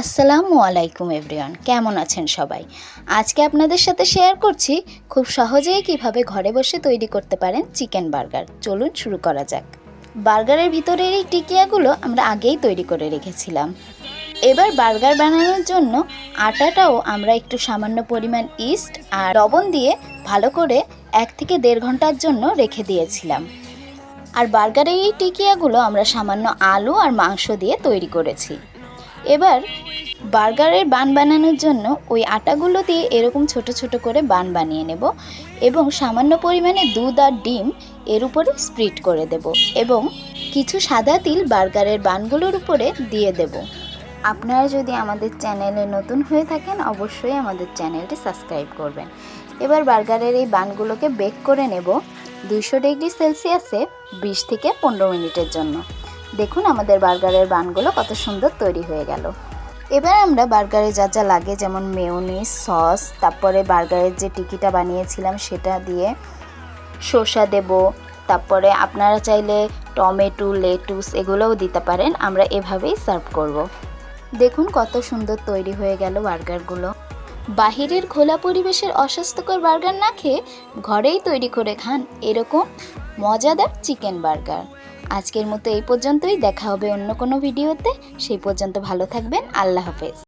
আসসালামু আলাইকুম এভরিওয়ান, কেমন আছেন সবাই? আজকে আপনাদের সাথে শেয়ার করছি খুব সহজেই কীভাবে ঘরে বসে তৈরি করতে পারেন চিকেন বার্গার। চলুন শুরু করা যাক। বার্গারের ভিতরের এই টিকিয়াগুলো আমরা আগেই তৈরি করে রেখেছিলাম। এবার বার্গার বানানোর জন্য আটাটাও আমরা একটু সামান্য পরিমাণ ইস্ট আর লবণ দিয়ে ভালো করে এক থেকে দেড় ঘণ্টার জন্য রেখে দিয়েছিলাম। আর বার্গারের এই টিকিয়াগুলো আমরা সামান্য আলু আর মাংস দিয়ে তৈরি করেছি। এবার বার্গারের বান বানানোর জন্য ওই আটাগুলো দিয়ে এরকম ছোট ছোট করে বান বানিয়ে নেব এবং সামান্য পরিমাণে দুধ আর ডিম এর উপরে স্প্রিট করে দেব এবং কিছু সাদা তিল বার্গারের বানগুলোর উপরে দিয়ে দেব। আপনারা যদি আমাদের চ্যানেলে নতুন হয়ে থাকেন, অবশ্যই আমাদের চ্যানেলটি সাবস্ক্রাইব করবেন। এবার বার্গারের এই বানগুলোকে বেক করে নেব দুইশো ডিগ্রি সেলসিয়াসে বিশ থেকে পনেরো মিনিটের জন্য। দেখুন আমাদের বার্গারের বানগুলো কত সুন্দর তৈরি হয়ে গেল। এবার আমরা বার্গারে যা যা লাগে, যেমন মেয়োনিজ সস, তারপরে বার্গারের যে টিকিটা বানিয়েছিলাম সেটা দিয়ে শসা দেব, তারপরে আপনারা চাইলে টমেটো, লেটুস এগুলোও দিতে পারেন, আমরা এভাবেই সার্ভ করব। দেখুন কত সুন্দর তৈরি হয়ে গেল বার্গারগুলো। বাহিরের খোলা পরিবেশের অস্বাস্থ্যকর বার্গার না খেয়ে ঘরেই তৈরি করে খান এরকম মজাদার চিকেন বার্গার। আজকের মতো এই পর্যন্তই। দেখা হবে অন্য কোনো ভিডিওতে। সেই পর্যন্ত ভালো থাকবেন। আল্লাহ হাফেজ।